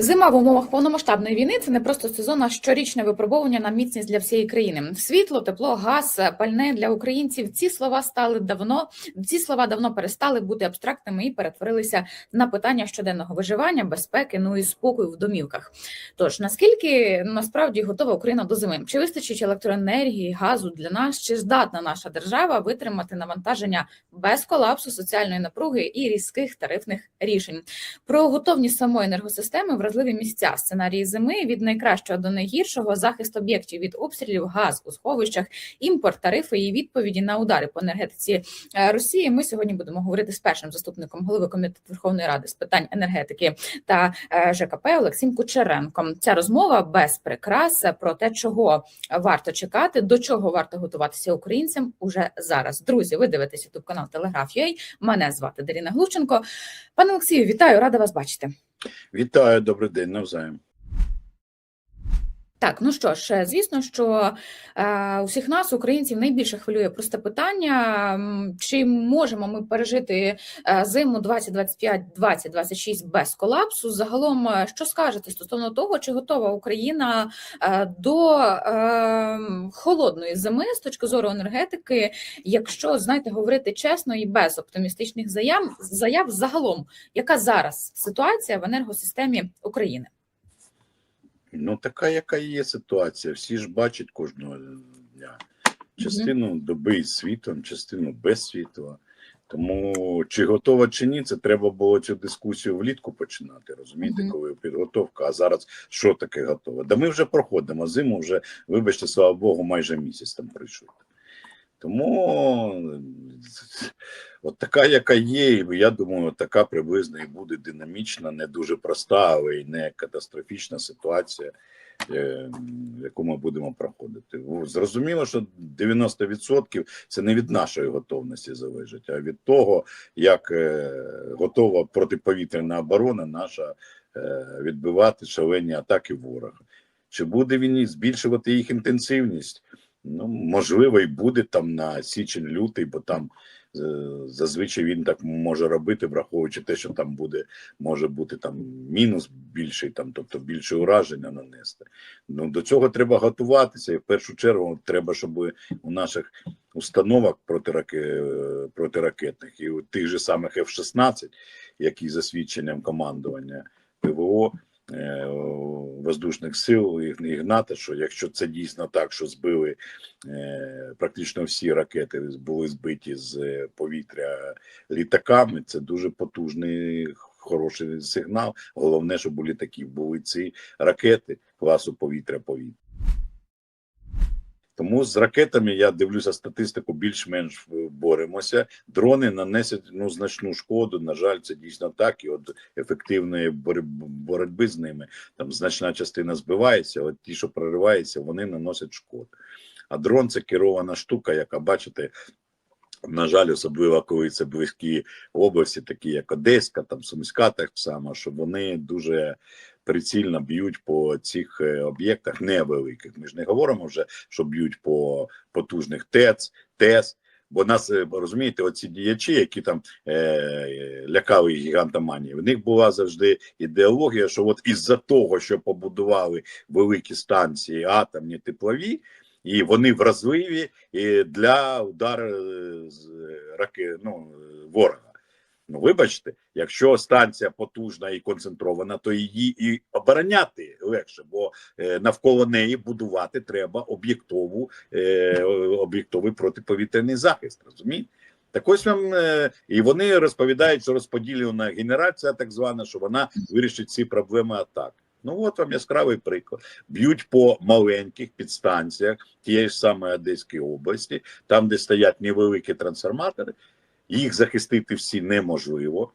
Зима в умовах повномасштабної війни це не просто сезон, а щорічне випробовування на міцність для всієї країни. Світло, тепло, газ, пальне для українців. Ці слова стали давно. Ці слова давно перестали бути абстрактними і перетворилися на питання щоденного виживання, безпеки, ну і спокою в домівках. Тож наскільки насправді готова Україна до зими? Чи вистачить електроенергії, газу для нас? Чи здатна наша держава витримати навантаження без колапсу соціальної напруги і різких тарифних рішень? Про готовність самої енергосистеми, вразливі місця, сценарії зими від найкращого до найгіршого, захист об'єктів від обстрілів, газ у сховищах, імпорт, тарифи і відповіді на удари по енергетиці е, Росії. Ми сьогодні будемо говорити з першим заступником голови комітету Верховної Ради з питань енергетики та е, ЖКП Олексієм Кучеренком. Ця розмова без прикрас про те, чого варто чекати, до чого варто готуватися українцям уже зараз. Друзі, ви дивитесь ютуб канал Телеграф.ua. Мене звати Даріна Глущенко. Пане Олексію, вітаю, рада вас бачити. Вітаю, добрий день, навзаєм. Так, ну що ж, звісно, що е, усіх нас, українців, найбільше хвилює просте питання: чи можемо ми пережити е, зиму 2025-2026 без колапсу? Загалом, е, що скажете стосовно того, чи готова Україна е, до е, холодної зими з точки зору енергетики, якщо знаєте, говорити чесно і без оптимістичних заяв, заяв загалом, яка зараз ситуація в енергосистемі України? Ну, така, яка є ситуація. Всі ж бачать кожного дня частину доби з світом, частину без світла. Тому чи готова чи ні, це треба було цю дискусію влітку починати. Розумієте, Мгм. коли підготовка. А зараз що таке готове? Да ми вже проходимо зиму, вже, вибачте, слава Богу, майже місяць там пройшов. Тому от така, яка є, і я думаю, така приблизно і буде динамічна, не дуже проста, але й не катастрофічна ситуація, е, яку ми будемо проходити. Зрозуміло, що 90% це не від нашої готовності залежить, а від того, як е, готова протиповітряна оборона наша е, відбивати шалені атаки ворога. Чи буде він збільшувати їх інтенсивність? Ну, можливо, і буде там на січень-лютий, бо там е, зазвичай він так може робити, враховуючи те, що там буде, може бути там мінус більший, там, тобто більше ураження нанести. Ну до цього треба готуватися. І в першу чергу треба, щоб у наших установок протираке, протиракетних і у тих же самих F-16, які за свідченням командування ПВО воздушних сил і і що якщо це дійсно так, що збили е, практично всі ракети були збиті з е, повітря літаками, це дуже потужний хороший сигнал. Головне, щоб у літаків були ці ракети класу повітря-повітря. Тому з ракетами я дивлюся статистику, більш-менш боремося. Дрони нанесуть ну значну шкоду. На жаль, це дійсно так. І от ефективної боротьби з ними там значна частина збивається. От ті, що прориваються, вони наносять шкоду. А дрон це керована штука, яка бачите. На жаль, особливо коли це близькі області, такі як Одеська, там Сумська, так само, що вони дуже прицільно б'ють по цих е, об'єктах невеликих. Ми ж не говоримо вже, що б'ють по потужних ТЕЦ, ТЕС. Бо нас е, розумієте, оці діячі, які там е, лякали гігантоманії, в них була завжди ідеологія, що от із-за того, що побудували великі станції, атомні теплові, і вони вразливі для удару е, з раки, ну, ворога. Ну, вибачте, якщо станція потужна і концентрована, то її і обороняти легше, бо е, навколо неї будувати треба об'єктову е, об'єктовий протиповітряний захист. Розумієте? Так ось вам е, і вони розповідають, що розподілена генерація, так звана, що вона вирішить ці проблеми атак. Ну от вам яскравий приклад. Б'ють по маленьких підстанціях тієї ж самої Одеської області, там, де стоять невеликі трансформатори, їх захистити всі неможливо.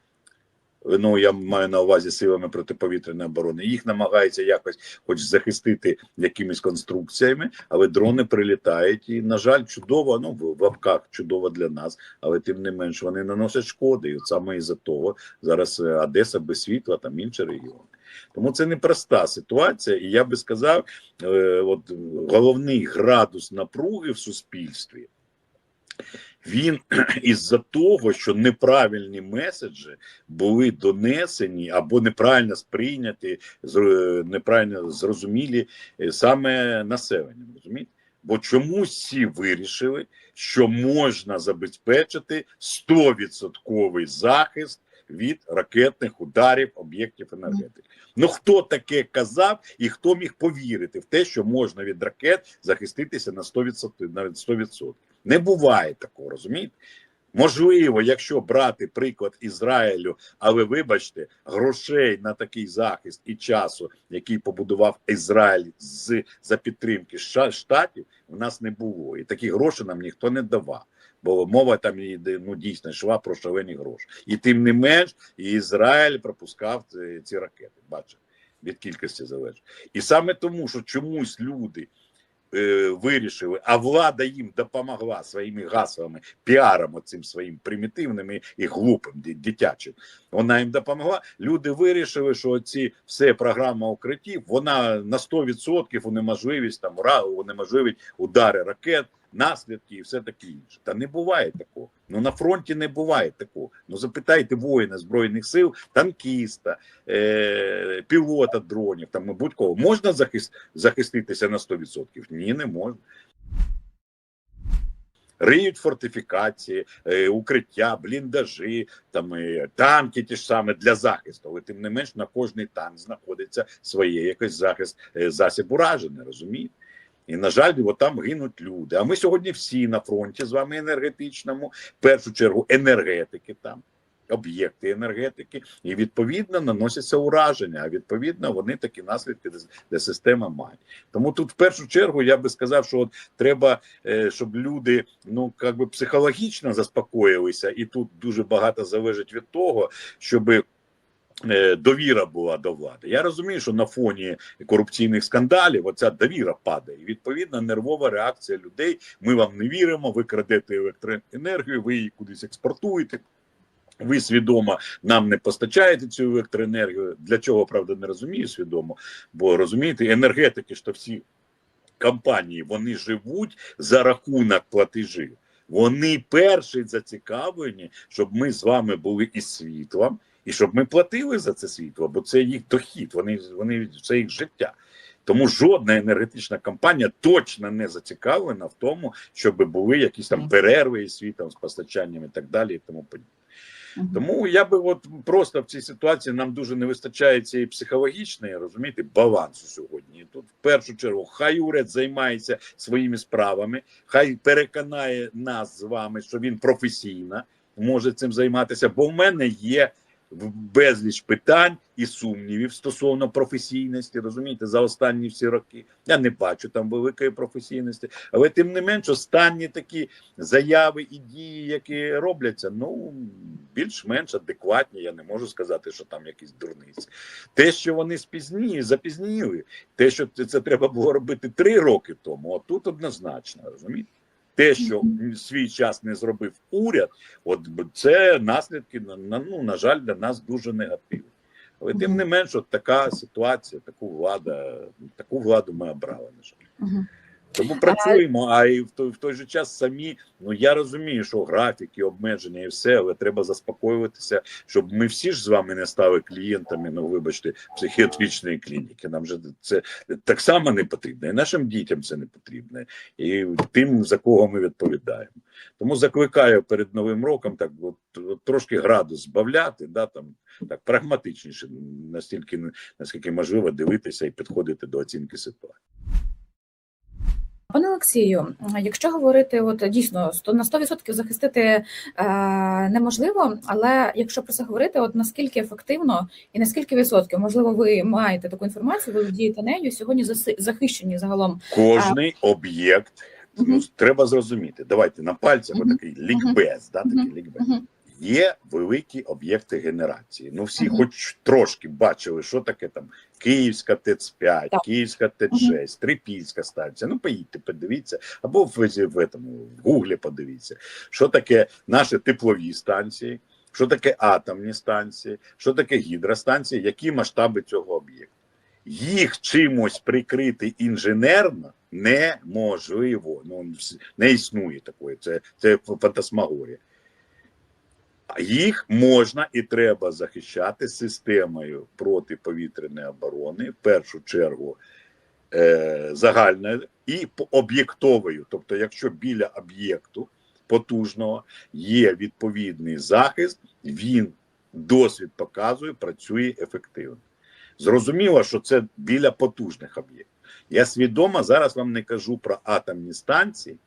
Ну, я маю на увазі силами протиповітряної оборони. Їх намагаються якось, хоч захистити якимись конструкціями, але дрони прилітають. І, на жаль, чудово, ну в лапках чудово для нас, але тим не менш вони наносять шкоди. І от саме із-за того зараз е, Одеса без світла, там інші регіони. Тому це непроста ситуація, і я би сказав, е, от головний градус напруги в суспільстві Він із-за того, що неправильні меседжі були донесені або неправильно сприйняті, неправильно зрозумілі е, саме населенням. Розумієте? Бо чомусь всі вирішили, що можна забезпечити 100% захист від ракетних ударів об'єктів енергетики. Ну хто таке казав і хто міг повірити в те, що можна від ракет захиститися на 100%, навіть 100%? Не буває такого, розумієте? Можливо, якщо брати приклад Ізраїлю, але вибачте, грошей на такий захист і часу, який побудував Ізраїль з за підтримки штатів, в нас не було. І такі гроші нам ніхто не давав. Бо мова там ну дійсно йшла про шалені гроші. І тим не менш, і Ізраїль пропускав ці, ракети. Бачите, від кількості залежить. І саме тому, що чомусь люди е, вирішили, а влада їм допомогла своїми гаслами, піаром оцим своїм примітивним і, глупим дитячим. Вона їм допомогла. Люди вирішили, що ці все програма укриттів, вона на 100% унеможливість там ура, унеможливить удари ракет. Наслідки і все таке інше. Та не буває такого. Ну на фронті не буває такого. Ну запитайте воїна збройних сил, танкіста, е- пілота дронів, там будь-кого можна захист, захиститися на 100%? Ні, не можна. Риють фортифікації, е, укриття, бліндажі, там е, танки ті ж саме для захисту. Але тим не менш на кожний танк знаходиться своє якийсь захист, е, засіб ураження, розумієте? І на жаль, там гинуть люди. А ми сьогодні всі на фронті з вами енергетичному, в першу чергу енергетики там. Об'єкти енергетики, і відповідно наносяться ураження. А відповідно вони такі наслідки для- системи мають. Тому тут, в першу чергу, я би сказав, що от треба, е, щоб люди ну як психологічно заспокоїлися, і тут дуже багато залежить від того, щоб е, довіра була до влади. Я розумію, що на фоні корупційних скандалів оця довіра падає. І відповідно нервова реакція людей. Ми вам не віримо, ви крадете електроенергію, ви її кудись експортуєте. Ви свідомо нам не постачаєте цю електроенергію. Для чого правда не розумію свідомо? Бо розумієте, енергетики то всі компанії вони живуть за рахунок платежів. Вони перші зацікавлені, щоб ми з вами були із світлом, і щоб ми платили за це світло, бо це їх дохід, вони, вони це їх життя. Тому жодна енергетична компанія точно не зацікавлена в тому, щоб були якісь там перерви із світом, з постачанням і так далі, і тому подібне. Тому я би от просто в цій ситуації нам дуже не вистачає цієї психологічної, розумієте, балансу сьогодні. І Тут в першу чергу хай уряд займається своїми справами, хай переконає нас з вами, що він професійно може цим займатися. Бо в мене є безліч питань і сумнівів стосовно професійності. Розумієте, за останні всі роки я не бачу там великої професійності, але тим не менш, останні такі заяви і дії, які робляться, ну більш-менш адекватні. Я не можу сказати, що там якісь дурниці. Те, що вони спізні, запізніли, те, що це, треба було робити три роки тому, а тут однозначно розумієте. Те, що в свій час не зробив уряд, от це наслідки на, на ну на жаль для нас дуже негативні. Але тим не менш, от така ситуація, таку влада, таку владу ми обрали. На жаль. Тому працюємо, а і в той, в той же час самі. Ну я розумію, що графіки, обмеження і все, але треба заспокоюватися, щоб ми всі ж з вами не стали клієнтами. Ну вибачте, психіатричної клініки. Нам же це так само не потрібно, і нашим дітям це не потрібно, і тим за кого ми відповідаємо. Тому закликаю перед новим роком так от, от трошки градус збавляти, да там так прагматичніше, настільки наскільки можливо дивитися і підходити до оцінки ситуації. Пане Олексію, якщо говорити, от дійсно на 100% захистити е, неможливо, але якщо про це говорити, от наскільки ефективно і наскільки відсотків, можливо, ви маєте таку інформацію, ви дієте нею сьогодні захищені загалом. Кожний об'єкт ну, треба зрозуміти. Давайте на пальцях Мгм. отакий лікбез, да, такий Мгм. лікбез. Мгм. Є великі об'єкти генерації. Ну всі, Мгм. хоч трошки бачили, що таке там Київська ТЕЦ-5, Так. Київська ТЕЦ-6, Трипільська станція. Ну поїдьте, подивіться, або в, в, в, в Гуглі подивіться, що таке наші теплові станції, що таке атомні станції, що таке гідростанції, які масштаби цього об'єкту. Їх чимось прикрити інженерно неможливо. Ну не існує такої. Це, це фантасмагорія. Їх можна і треба захищати системою протиповітряної оборони, в першу чергу е, загальною і об'єктовою. Тобто, якщо біля об'єкту потужного є відповідний захист, він досвід показує, працює ефективно. Зрозуміло, що це біля потужних об'єктів. Я свідомо зараз вам не кажу про атомні станції,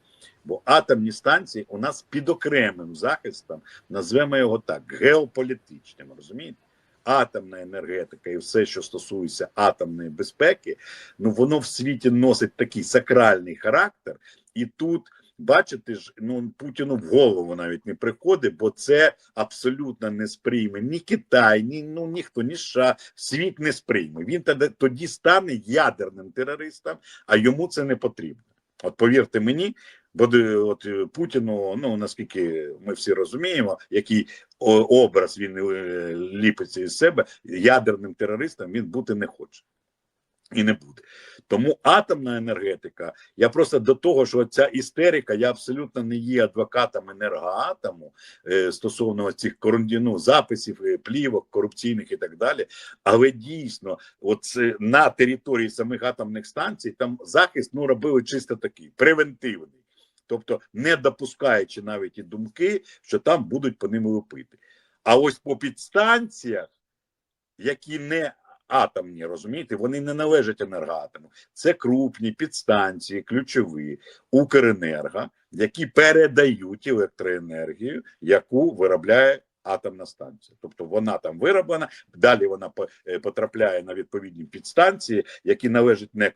бо атомні станції у нас під окремим захистом, назвемо його так, геополітичним, розумієте? Атомна енергетика і все, що стосується атомної безпеки, ну воно в світі носить такий сакральний характер, і тут. Бачите ж, ну Путіну в голову навіть не приходить, бо це абсолютно не сприйме ні Китай, ні ну ніхто, ні США, світ не сприйме. Він тоді, тоді стане ядерним терористом, а йому це не потрібно. От повірте мені, бо де- от е, Путіну, ну наскільки ми всі розуміємо, який образ він е, ліпиться із себе, ядерним терористом він бути не хоче. І не буде. Тому атомна енергетика, я просто до того, що ця істерика, я абсолютно не є адвокатом енергоатому е, стосовно цих корундіну записів, плівок, корупційних і так далі. Але дійсно, от на території самих атомних станцій там захист ну робили чисто такий превентивний, тобто не допускаючи навіть і думки, що там будуть по ними лупити. А ось по підстанціях, які не атомні, розумієте, вони не належать енергоатому. Це крупні підстанції, ключові Укренерго, які передають електроенергію, яку виробляє атомна станція. Тобто вона там вироблена, далі вона е, потрапляє на відповідні підстанції, які належать НЕК.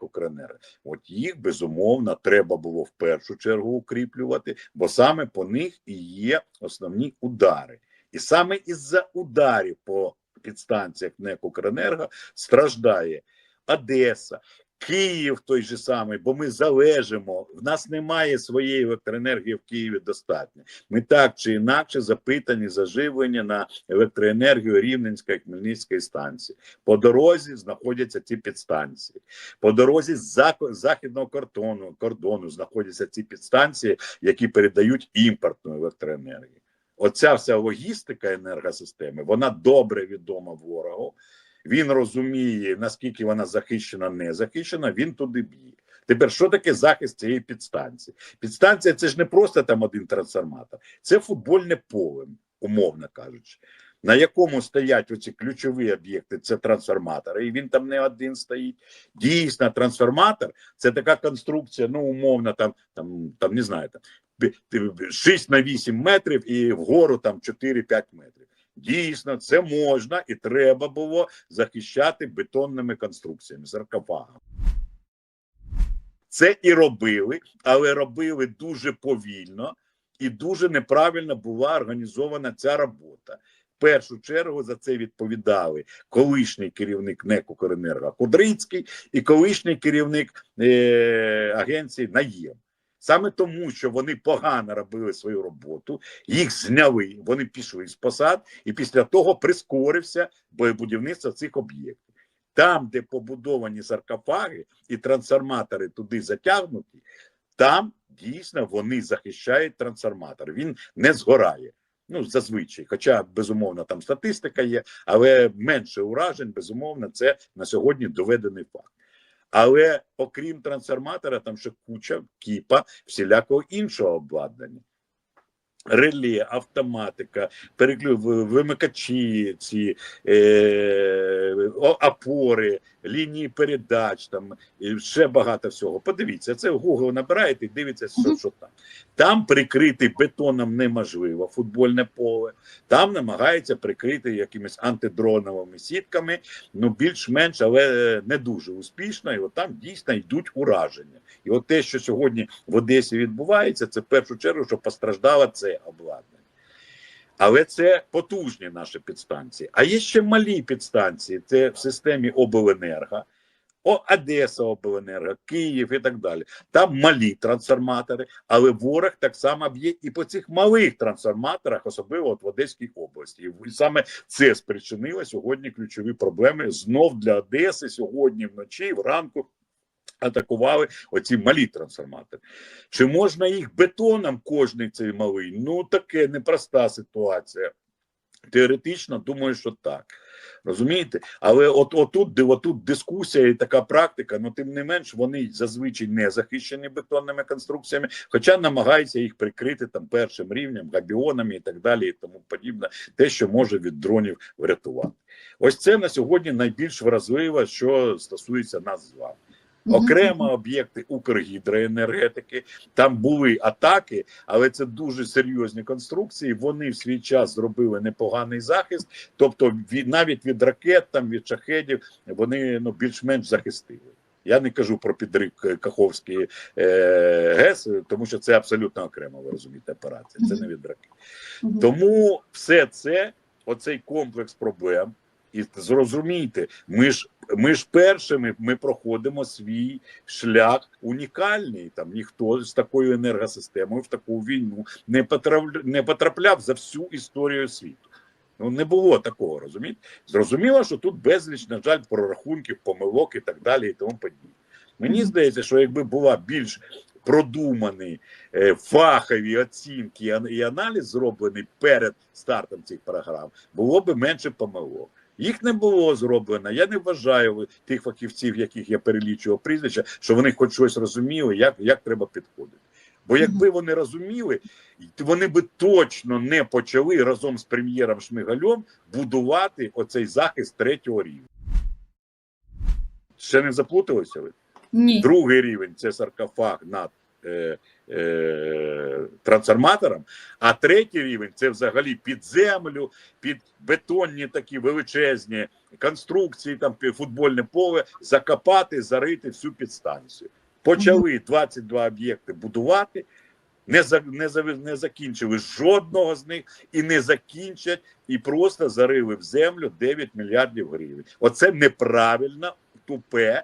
От їх безумовно треба було в першу чергу укріплювати, бо саме по них і є основні удари. І саме із-за ударів по підстанціях НЕК Укренерго страждає Одеса, Київ той же самий, бо ми залежимо. В нас немає своєї електроенергії в Києві достатньо. Ми так чи інакше запитані за живлення на електроенергію Рівненської і Хмельницької станції. По дорозі знаходяться ці підстанції. По дорозі з західного кордону, кордону знаходяться ці підстанції, які передають імпортну електроенергію. Оця вся логістика енергосистеми, вона добре відома ворогу. Він розуміє, наскільки вона захищена, не захищена, він туди б'є. Тепер що таке захист цієї підстанції? Підстанція це ж не просто там один трансформатор, це футбольне поле, умовно кажучи, на якому стоять оці ключові об'єкти, це трансформатори, і він там не один стоїть. Дійсно, трансформатор це така конструкція, ну умовно, там, там, там не знаю, там 6 на 8 метрів і вгору там 4-5 метрів. Дійсно, це можна і треба було захищати бетонними конструкціями, саркофагами. Це і робили, але робили дуже повільно і дуже неправильно була організована ця робота. В першу чергу за це відповідали колишній керівник НЕК «Укренерго» Кудрицький і колишній керівник е- агенції Наєм. Саме тому, що вони погано робили свою роботу, їх зняли, вони пішли з посад, і після того прискорився будівництво цих об'єктів. Там, де побудовані саркофаги і трансформатори туди затягнуті, там дійсно вони захищають трансформатор. Він не згорає. Ну, зазвичай, хоча безумовно там статистика є, але менше уражень, безумовно, це на сьогодні доведений факт. Але окрім трансформатора, там ще куча кіпа всілякого іншого обладнання. Реле, автоматика, переклю, вимикачі, ці е, опори, лінії передач, там і ще багато всього. Подивіться, це в Google набираєте і дивіться, що, що там. Там прикрити бетоном неможливо футбольне поле. Там намагаються прикрити якимись антидроновими сітками, ну більш-менш, але не дуже успішно. І от там дійсно йдуть ураження. І от те, що сьогодні в Одесі відбувається, це в першу чергу, що постраждало це обладнання. Але це потужні наші підстанції. А є ще малі підстанції. Це в системі обленерго, О, Одеса обленерго, Київ і так далі. Там малі трансформатори, але ворог так само б'є і по цих малих трансформаторах, особливо от в Одеській області. І саме це спричинило сьогодні ключові проблеми знов для Одеси сьогодні вночі, вранку. Атакували оці малі трансформатори. Чи можна їх бетоном кожний цей малий? Ну таке непроста ситуація. Теоретично, думаю, що так. Розумієте? Але от отут, де отут дискусія і така практика, ну тим не менш, вони зазвичай не захищені бетонними конструкціями, хоча намагаються їх прикрити там першим рівнем, габіонами і так далі, і тому подібне, те, що може від дронів врятувати. Ось це на сьогодні найбільш вразливе, що стосується нас з вами. Окремо об'єкти Укргідроенергетики. Там були атаки, але це дуже серйозні конструкції. Вони в свій час зробили непоганий захист. Тобто, від навіть від ракет, там від шахедів, вони ну більш-менш захистили. Я не кажу про підрив К- Каховський е, ГЕС, тому що це абсолютно окремо, ви розумієте, операція. Це не від ракет. Тому все це, оцей комплекс проблем, і зрозумійте, ми ж ми ж першими ми проходимо свій шлях унікальний. Там ніхто з такою енергосистемою в таку війну не потрапляв, не потрапляв за всю історію світу. Ну не було такого, розумієте? Зрозуміло, що тут безліч, на жаль, прорахунків, помилок і так далі, і тому подібне. Мені здається, що якби була більш продумані е, фахові оцінки і і аналіз зроблений перед стартом цих програм, було б менше помилок. Їх не було зроблено. Я не вважаю тих фахівців, яких я перелічував прізвища, що вони хоч щось розуміли, як, як треба підходити. Бо якби вони розуміли, вони би точно не почали разом з прем'єром Шмигальом будувати оцей захист третього рівня. Ще не заплуталися ви? Ні. Другий рівень це саркофаг над е, е, трансформатором, а третій рівень це взагалі під землю, під бетонні такі величезні конструкції, там футбольне поле, закопати, зарити всю підстанцію. Почали 22 об'єкти будувати. Не за не за не закінчили жодного з них і не закінчать, і просто зарили в землю 9 мільярдів гривень. Оце неправильно, тупе,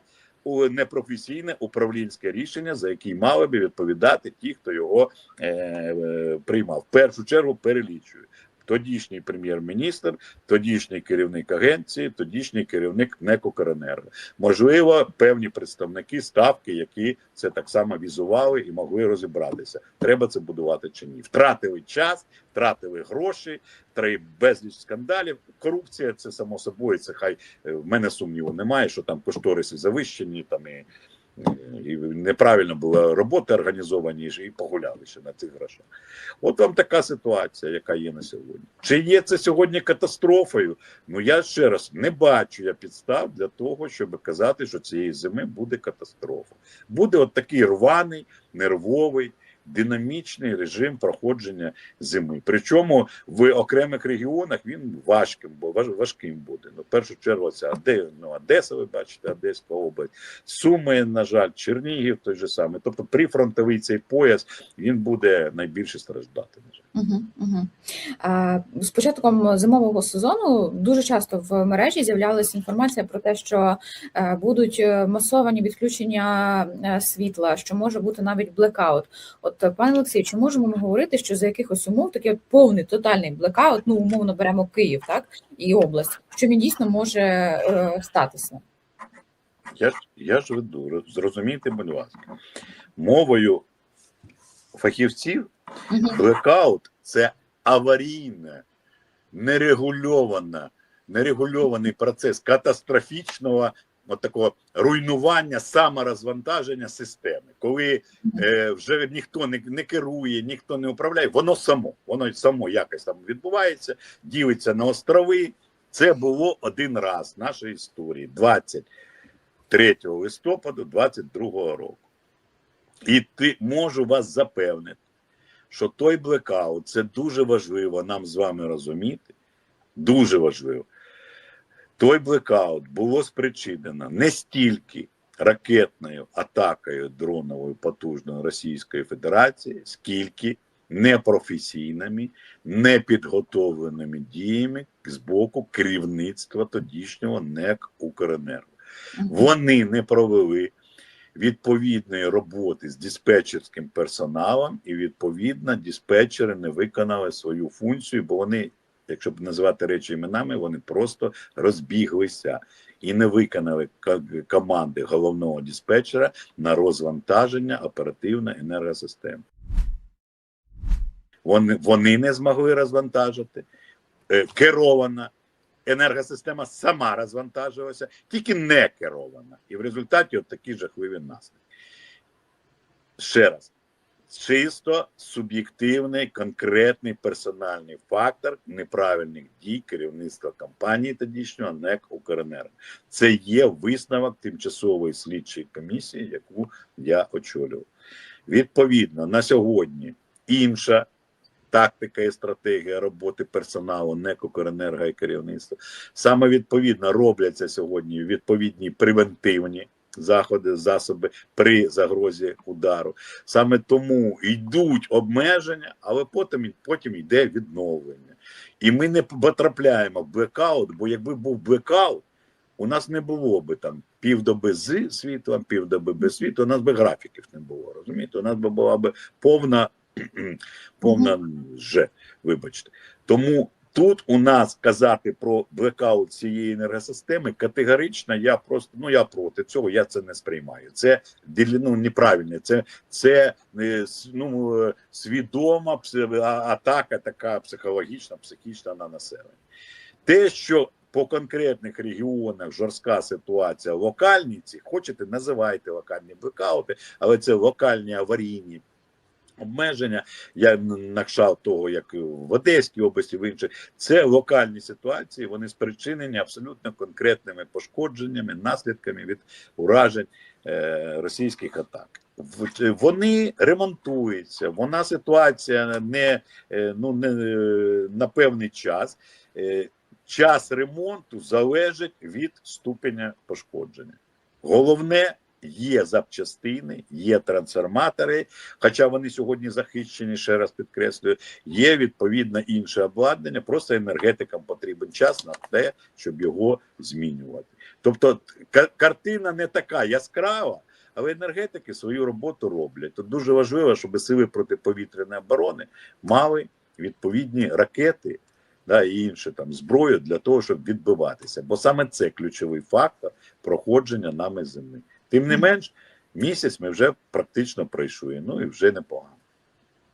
непрофесійне управлінське рішення, за яке мали би відповідати ті, хто його е, е, приймав. В першу чергу перелічую. Тодішній прем'єр-міністр, тодішній керівник агенції, тодішній керівник НЕК «Укренерго». Можливо, певні представники ставки, які це так само візували і могли розібратися, треба це будувати чи ні. Втратили час, втратили гроші, три безліч скандалів. Корупція це само собою. Це хай е, в мене сумніву немає, що там кошториси завищені, там і, і неправильно була робота організовані і погуляли ще на цих грошах. От вам така ситуація, яка є на сьогодні. Чи є це сьогодні катастрофою? Ну я ще раз не бачу я підстав для того, щоб казати, що цієї зими буде катастрофа. Буде от такий рваний, нервовий. Динамічний режим проходження зими. Причому в окремих регіонах він важким, бо важ- важким буде. Ну, в першу чергу, це Оде, ну, Одеса, ви бачите, Одеська область, Суми, на жаль, Чернігів той же самий. Тобто, прифронтовий цей пояс він буде найбільше страждати. Угу, угу. З початком зимового сезону дуже часто в мережі з'являлася інформація про те, що е, будуть е, масовані відключення е, світла, що може бути навіть блекаут. От, пане Олексій, чи можемо ми говорити, що за якихось умов такий повний тотальний блекаут, ну умовно беремо Київ, так і область, що він дійсно може е, статися? Я ж я ж веду, роз- зрозумійте, будь ласка, мовою фахівців. Блекаут це аварійне, нерегульована, нерегульований процес катастрофічного от такого руйнування, саморозвантаження системи, коли е, вже ніхто не, не керує, ніхто не управляє, воно само, воно само якось там відбувається, ділиться на острови. Це було один раз в нашій історії, 23 листопада 22 року. І ти можу вас запевнити, що той блекаут це дуже важливо нам з вами розуміти. Дуже важливо. Той блекаут було спричинено не стільки ракетною атакою дроновою потужною Російської Федерації, скільки непрофесійними, непідготовленими діями з боку керівництва тодішнього НЕК Укренерго. Вони не провели відповідної роботи з диспетчерським персоналом, і відповідно диспетчери не виконали свою функцію, бо вони якщо б називати речі іменами, вони просто розбіглися і не виконали команди головного диспетчера на розвантаження оперативної енергосистеми. Вони, вони не змогли розвантажити. Е, Керована енергосистема сама розвантажилася, тільки не керована. І в результаті от такі жахливі наслідки. Ще раз, чисто суб'єктивний, конкретний персональний фактор неправильних дій керівництва компанії тодішнього НЕК Укренерго. Це є висновок тимчасової слідчої комісії, яку я очолював. Відповідно, на сьогодні інша тактика і стратегія роботи персоналу НЕК і керівництва. Саме відповідно робляться сьогодні відповідні превентивні заходи, засоби при загрозі удару. Саме тому йдуть обмеження, але потім, потім йде відновлення. І ми не потрапляємо в блекаут, бо якби був блекаут, у нас не було би там півдоби з світлом, півдоби без світла, у нас би графіків не було. Розумієте? У нас би була би повна, повна ж, вибачте. Тому тут у нас казати про блекаут цієї енергосистеми категорично я просто ну я проти цього, я це не сприймаю. Це ну, неправильне, це, це е, ну, е, свідома атака, така психологічна, психічна на населення. Те, що по конкретних регіонах жорстка ситуація, локальні ці, хочете, називайте локальні блекаути, але це локальні аварійні обмеження. Я накшав того, як в Одеській області, в інших. Це локальні ситуації, вони спричинені абсолютно конкретними пошкодженнями, наслідками від уражень е, російських атак. Вони ремонтуються. Вона ситуація не е, ну не е, на певний час. Час ремонту залежить від ступеня пошкодження. Головне є запчастини, є трансформатори, хоча вони сьогодні захищені, ще раз підкреслюю, є відповідно інше обладнання, просто енергетикам потрібен час на те, щоб його змінювати. Тобто картина не така яскрава, але енергетики свою роботу роблять. Тут дуже важливо, щоб сили протиповітряної оборони мали відповідні ракети. Да, і інше там зброю для того, щоб відбиватися, бо саме це ключовий фактор проходження нами зими. Тим не менш, місяць ми вже практично пройшли. Ну і вже непогано.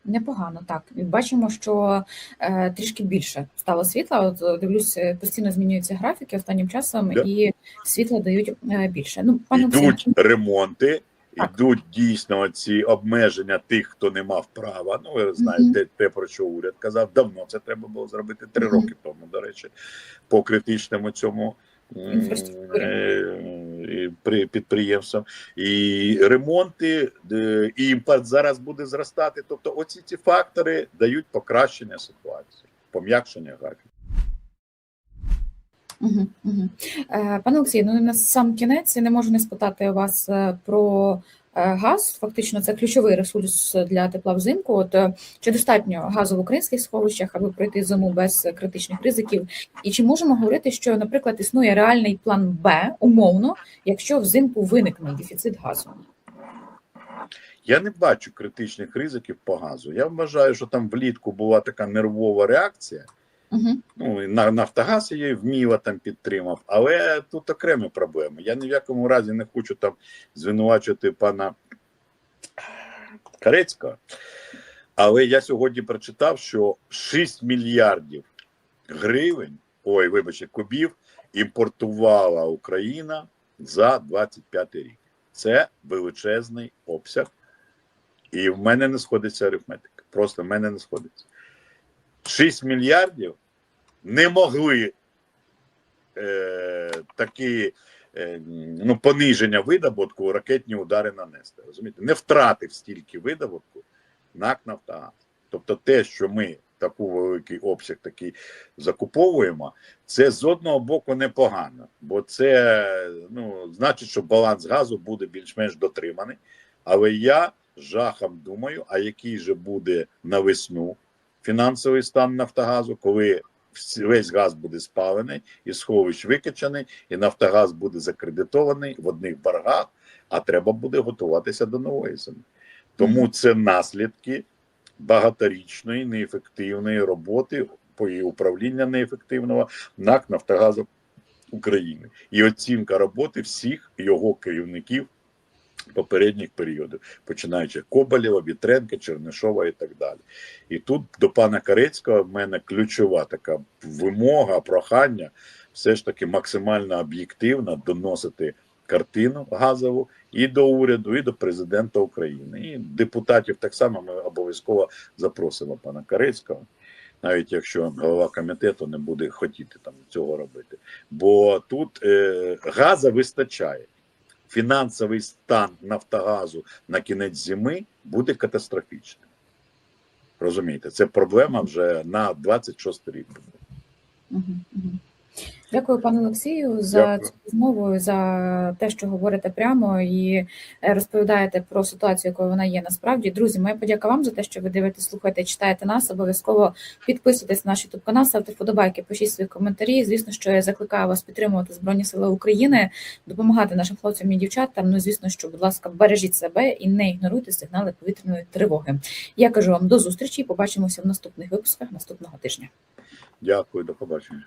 Непогано, так. Бачимо, що е, трішки більше стало світла. От е, дивлюсь, е, постійно змінюються графіки останнім часом, Да. і світла дають е, більше. Ну, пане Йдуть Олексію, ремонти, Так. йдуть дійсно ці обмеження тих, хто не мав права. Ну, ви знаєте, те, про що уряд казав. Давно це треба було зробити три Мгм. роки тому, до речі, по критичному цьому. Е, при підприємствам і ремонти, е, і імпорт зараз буде зростати. Тобто, оці ці фактори дають покращення ситуації, пом'якшення графіку. Угу, угу. Пане Олексію, ну на сам кінець я не можу не спитати вас про газ. Фактично, це ключовий ресурс для тепла взимку. От е, чи достатньо газу в українських сховищах, аби пройти зиму без критичних ризиків? І чи можемо говорити, що, наприклад, існує реальний план Б умовно, якщо взимку виникне дефіцит газу? Я не бачу критичних ризиків по газу. Я вважаю, що там влітку була така нервова реакція. Угу. Ну і на Нафтогаз її вміло там підтримав, але тут окремі проблеми. Я ні в якому разі не хочу там звинувачувати пана Карецького. Але я сьогодні прочитав, що 6 мільярдів гривень, ой, вибачте, кубів імпортувала Україна за 25 рік. Це величезний обсяг. І в мене не сходиться арифметика. Просто в мене не сходиться. 6 мільярдів не могли е, такі е, ну, пониження видобутку ракетні удари нанести. Розумієте? Не втратив стільки видобутку НАК Нафтогаз. Тобто те, що ми таку великий обсяг такий закуповуємо, це з одного боку непогано, бо це ну, значить, що баланс газу буде більш-менш дотриманий. Але я жахом думаю, а який же буде на весну фінансовий стан Нафтогазу, коли весь газ буде спалений і сховищ викачаний, і Нафтогаз буде закредитований в одних боргах, а треба буде готуватися до нової зими. Тому це наслідки багаторічної неефективної роботи по її управління неефективного НАК Нафтогазу України і оцінка роботи всіх його керівників попередніх періодів, починаючи Коболєва, Вітренка, Чернишова і так далі. І тут до пана Карецького в мене ключова така вимога, прохання все ж таки максимально об'єктивно доносити картину газову і до уряду, і до президента України. І депутатів так само ми обов'язково запросимо пана Карецького. Навіть якщо голова комітету не буде хотіти там цього робити, бо тут е, газа вистачає. Фінансовий стан Нафтогазу на кінець зими буде катастрофічним. Розумієте, це проблема вже на 26 рік. Угу, мгм. Дякую, пане Олексію, за Дякую. цю розмову, за те, що говорите прямо і е, розповідаєте про ситуацію, якою вона є насправді. Друзі, моя подяка вам за те, що ви дивитесь, слухаєте, читаєте нас. Обов'язково підписуйтесь на наш YouTube канал, ставте вподобайки, пишіть свої коментарі. Звісно, що я закликаю вас підтримувати Збройні Сили України, допомагати нашим хлопцям і дівчатам. Ну, звісно, що, будь ласка, бережіть себе і не ігноруйте сигнали повітряної тривоги. Я кажу вам до зустрічі і побачимося в наступних випусках наступного тижня. Дякую, до побачення.